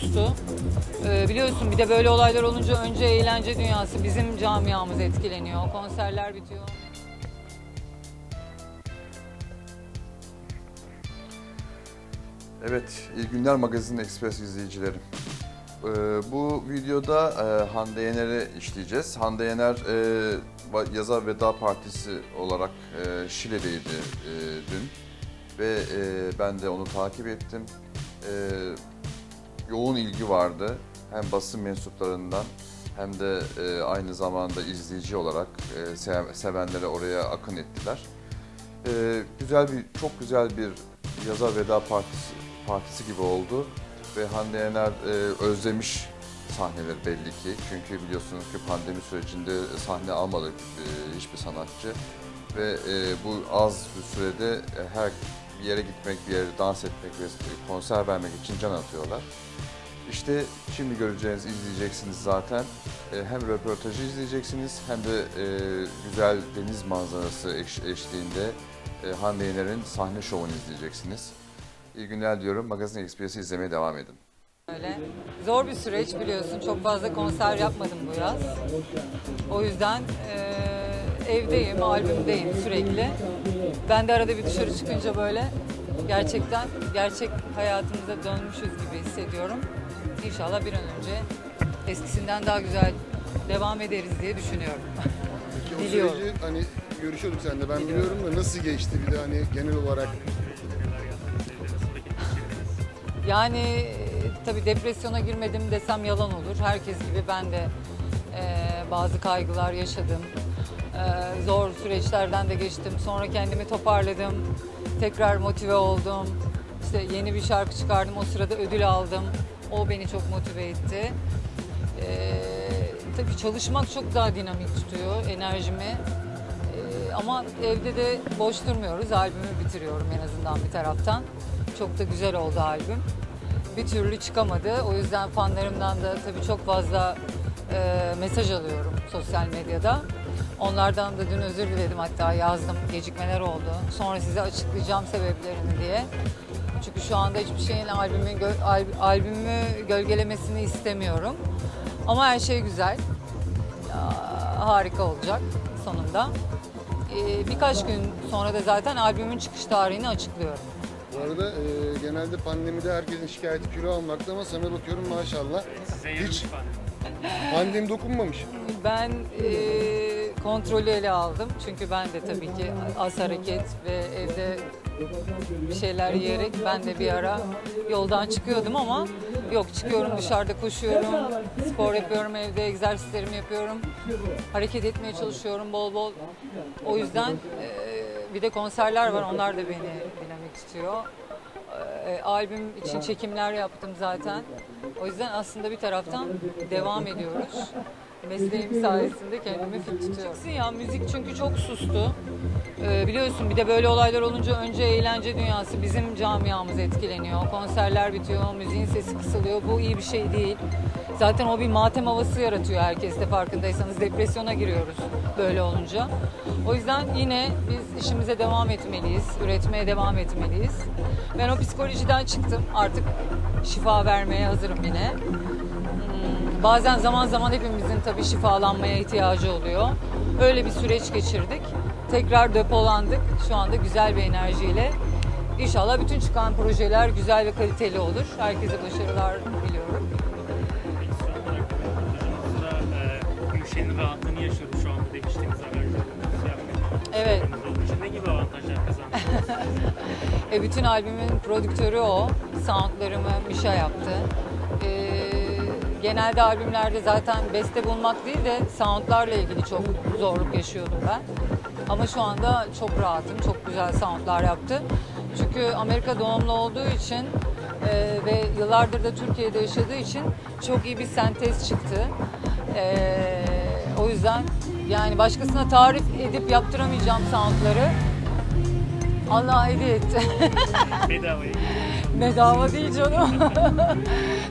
sustu. Ee, biliyorsun bir de böyle olaylar olunca önce eğlence dünyası bizim camiamız etkileniyor. Konserler bitiyor. Evet, iyi günler Magazin Express izleyicileri. Ee, bu videoda e, Hande Yener'i işleyeceğiz. Hande Yener e, va- Yaza Veda Partisi olarak e, Şile'deydi e, dün ve e, ben de onu takip ettim. E, yoğun ilgi vardı hem basın mensuplarından hem de e, aynı zamanda izleyici olarak e, sev- sevenlere oraya akın ettiler. Ee, güzel bir, çok güzel bir yaza veda partisi, partisi gibi oldu. Ve Hande Yener e, özlemiş sahneleri belli ki. Çünkü biliyorsunuz ki pandemi sürecinde sahne almadı e, hiçbir sanatçı. Ve e, bu az bir sürede e, her bir yere gitmek, bir yere dans etmek ve konser vermek için can atıyorlar. İşte şimdi göreceğiniz, izleyeceksiniz zaten. E, Hem röportajı izleyeceksiniz hem de e, güzel deniz manzarası eş- eşliğinde e, Hande Yener'in sahne şovunu izleyeceksiniz. İyi günler diyorum. Magazin Express'i izlemeye devam edin. Öyle. Zor bir süreç biliyorsun. Çok fazla konser yapmadım bu yaz. O yüzden eee, evdeyim, albümdeyim sürekli. Ben de arada bir dışarı çıkınca böyle gerçekten gerçek hayatımıza dönmüşüz gibi hissediyorum. İnşallah bir an önce eskisinden daha güzel devam ederiz diye düşünüyorum. Peki o Biliyorum. süreci hani görüşüyorduk seninle ben biliyorum da nasıl geçti bir de hani genel olarak Yani e, tabii depresyona girmedim desem yalan olur. Herkes gibi ben de e, bazı kaygılar yaşadım. E, zor süreçlerden de geçtim. Sonra kendimi toparladım. Tekrar motive oldum. İşte yeni bir şarkı çıkardım. O sırada ödül aldım. O beni çok motive etti. E, tabii çalışmak çok daha dinamik tutuyor enerjimi. Ee, ama evde de boş durmuyoruz. Albümü bitiriyorum en azından bir taraftan. Çok da güzel oldu albüm. Bir türlü çıkamadı. O yüzden fanlarımdan da tabii çok fazla e, mesaj alıyorum sosyal medyada. Onlardan da dün özür diledim hatta yazdım. Gecikmeler oldu. Sonra size açıklayacağım sebeplerini diye. Çünkü şu anda hiçbir şeyin albümü, gö- al- albümü gölgelemesini istemiyorum. Ama her şey güzel. Aa, harika olacak sonunda. Ee, birkaç gün sonra da zaten albümün çıkış tarihini açıklıyorum. bu arada e, genelde pandemide herkesin şikayeti kilo almakta ama sana bakıyorum maşallah hiç pandemi dokunmamış. Ben e, kontrolü ele aldım çünkü ben de tabii ki az hareket ve evde bir şeyler yiyerek ben de bir ara yoldan çıkıyordum ama yok çıkıyorum dışarıda koşuyorum, spor yapıyorum evde, egzersizlerimi yapıyorum, hareket etmeye çalışıyorum bol bol. O yüzden e, bir de konserler var onlar da beni dinamik tutuyor. E, albüm için çekimler yaptım zaten. O yüzden aslında bir taraftan devam ediyoruz. Mesleğim sayesinde kendimi fit tutuyorum. Ya müzik çünkü çok sustu. E, biliyorsun bir de böyle olaylar olunca önce eğlence dünyası bizim camiamız etkileniyor. Konserler bitiyor, müziğin sesi kısılıyor. Bu iyi bir şey değil. Zaten o bir matem havası yaratıyor herkeste farkındaysanız. Depresyona giriyoruz böyle olunca. O yüzden yine biz işimize devam etmeliyiz, üretmeye devam etmeliyiz. Ben o psikolojiden çıktım. Artık şifa vermeye hazırım yine. Bazen zaman zaman hepimizin tabii şifalanmaya ihtiyacı oluyor. Öyle bir süreç geçirdik. Tekrar depolandık. Şu anda güzel bir enerjiyle. İnşallah bütün çıkan projeler güzel ve kaliteli olur. Herkese başarılar diliyorum. Gülşen'in rahatlığını yaşıyoruz şu anda demiştiniz. Evet. Ne gibi avantajlar kazandınız? E, bütün albümün prodüktörü o. Soundlarımı Mişa yaptı. E, genelde albümlerde zaten beste bulmak değil de soundlarla ilgili çok zorluk yaşıyordum ben. Ama şu anda çok rahatım. Çok güzel soundlar yaptı. Çünkü Amerika doğumlu olduğu için e, ve yıllardır da Türkiye'de yaşadığı için çok iyi bir sentez çıktı. E, o yüzden yani başkasına tarif edip yaptıramayacağım soundları Allah hediye etti. Bedavaya Bedava değil canım.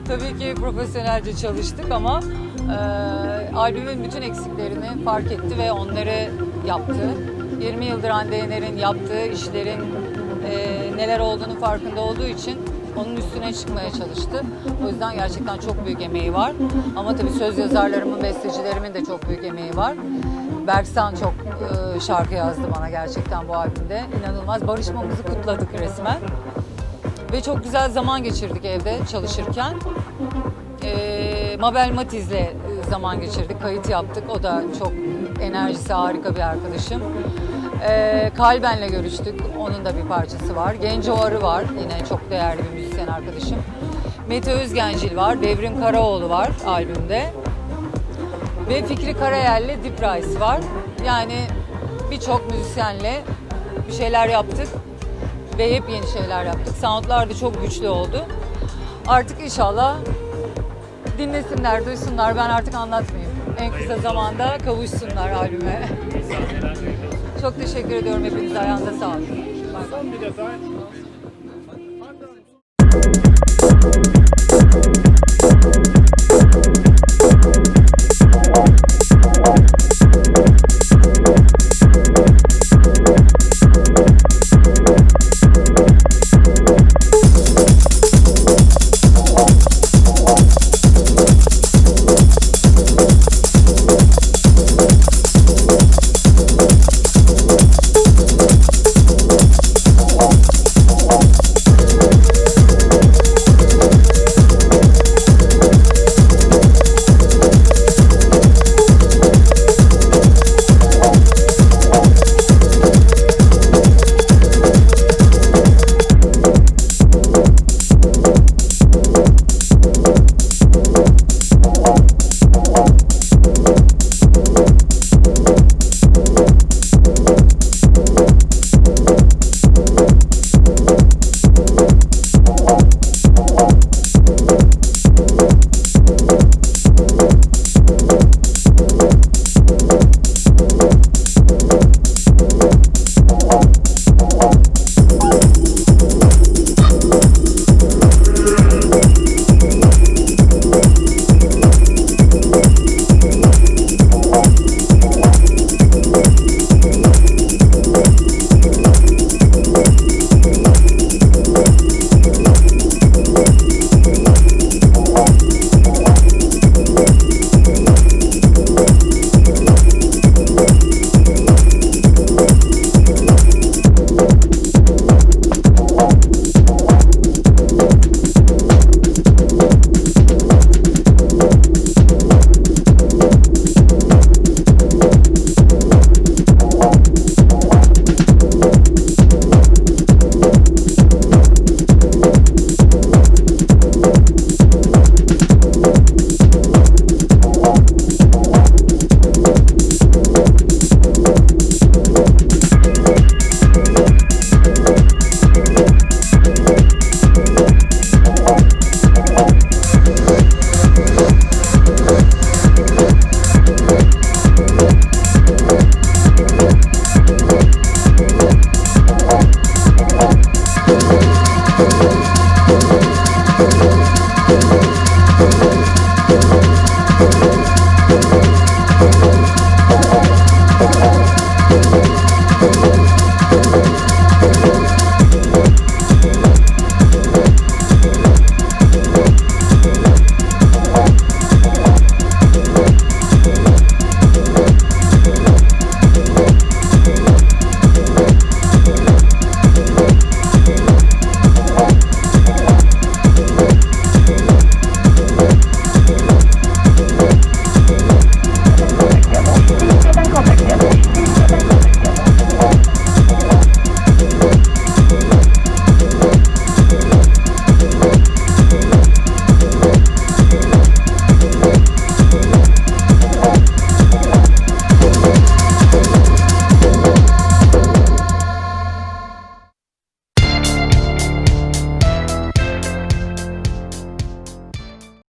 Tabii ki profesyonelce çalıştık ama e, albümün bütün eksiklerini fark etti ve onları yaptı. 20 yıldır Hande Yener'in yaptığı işlerin e, neler olduğunu farkında olduğu için onun üstüne çıkmaya çalıştı. O yüzden gerçekten çok büyük emeği var. Ama tabii söz yazarlarımın, bestecilerimin de çok büyük emeği var. Berksan çok e, şarkı yazdı bana gerçekten bu albümde. İnanılmaz. Barışmamızı kutladık resmen. Ve çok güzel zaman geçirdik evde çalışırken. E, Mabel Matiz'le e, zaman geçirdik, kayıt yaptık. O da çok enerjisi harika bir arkadaşım. E, Kalben'le görüştük, onun da bir parçası var. Genco Arı var, yine çok değerli bir müzisyen arkadaşım. Mete Özgencil var, Devrim Karaoğlu var albümde. Ve Fikri Karayel'le Deep Rise var. Yani birçok müzisyenle bir şeyler yaptık ve yepyeni şeyler yaptık. Soundlar da çok güçlü oldu. Artık inşallah dinlesinler, duysunlar. Ben artık anlatmayayım. En kısa zamanda kavuşsunlar albüme. Çok teşekkür ediyorum hepinize. Ayağınıza sağlık. Bay. Bir detay.